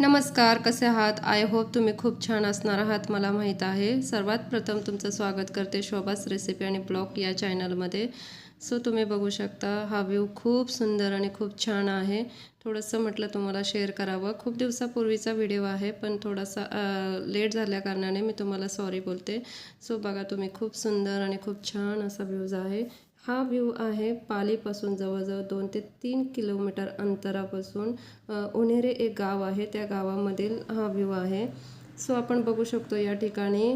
नमस्कार कसे आहात? आय होप तुम्ही खूप छान असणार आहात मला माहीत आहे. सर्वात प्रथम तुमचं स्वागत करते शोभास रेसिपी आणि ब्लॉग या चॅनलमध्ये सो तुम्ही बघू शकता हा व्ह्यू खूप सुंदर आणि खूप छान आहे. थोडंसं म्हटलं तुम्हाला शेअर करावं. खूप दिवसापूर्वीचा व्हिडिओ आहे पण थोडासा लेट झाल्या कारणाने मी तुम्हाला सॉरी बोलते. सो बघा तुम्ही खूप सुंदर आणि खूप छान असा व्ह्यूज आहे. हा व्ह्यू आहे पालीपासून जवळजवळ दोन ते तीन किलोमीटर अंतरापासून उन्हेरे एक गाव आहे. त्या गावामधील हा व्ह्यू आहे. सो आपण बघू शकतो या ठिकाणी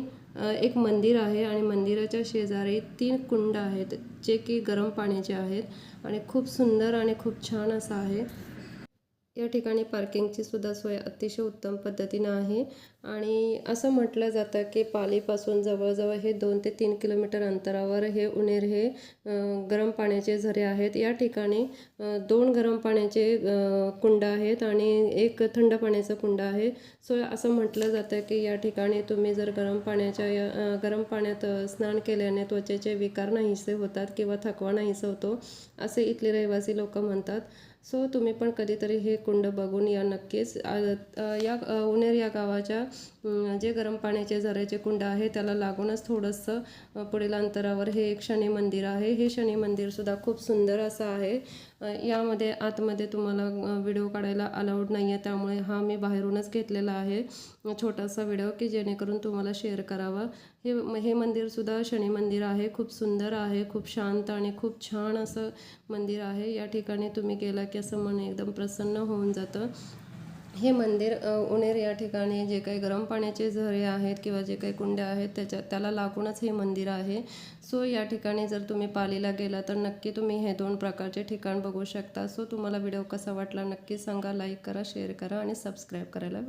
एक मंदिर आहे आणि मंदिराच्या शेजारी तीन कुंड आहेत जे की गरम पाण्याचे आहेत आणि खूप सुंदर आणि खूप छान असं आहे. या ठिकाणी पार्किंगची सुद्धा सोय अतिशय उत्तम पद्धतीनं आहे. आणि असं म्हटलं जातं की पालीपासून जवळजवळ हे दोन ते तीन किलोमीटर अंतरावर हे उनेर हे गरम पाण्याचे झरे आहेत. या ठिकाणी दोन गरम पाण्याचे कुंड आहेत आणि एक थंड पाण्याचं कुंड आहे. सो असं म्हटलं जातं की या ठिकाणी तुम्ही जर गरम पाण्याच्या गरम पाण्यात स्नान केल्याने त्वचेचे विकार नाहीसे होतात किंवा थकवा नाहीसा होतो असे इथले रहिवासी लोक म्हणतात. सो तुम्ही पण कधीतरी हे कुंड बघून या नक्कीच. या उनेर या गावाच्या जे गरम पाण्याचे झऱ्याचे कुंड आहे त्याला लागूनच थोडंसं पुढील अंतरावर हे एक शनी मंदिर आहे. हे शनी मंदिरसुद्धा खूप सुंदर असं आहे. यामध्ये आतमध्ये तुम्हाला व्हिडिओ काढायला अलाउड नाही आहे त्यामुळे हा मी बाहेरूनच घेतलेला आहे. छोटासा व्हिडिओ की जेणेकरून तुम्हाला शेअर करावा. हे हे मंदिरसुद्धा शनी मंदिर आहे. खूप सुंदर आहे. खूप शांत आणि खूप छान असं मंदिर आहे. या ठिकाणी तुम्ही गेला की असं मन एकदम प्रसन्न होऊन जातं. हे मंदिर उणेर या ठिकाणी जे काही गरम पाण्याचे झरे आहेत किंवा जे काही कुंड्या आहेत त्याच्या त्याला लागूनच हे मंदिर आहे. सो या ठिकाणी जर तुम्ही पालीला गेला तर नक्की तुम्ही हे दोन प्रकारचे ठिकाण बघू शकता. सो तुम्हाला व्हिडिओ कसा वाटला नक्की सांगा लाईक करा शेअर करा आणि सबस्क्राईब करायला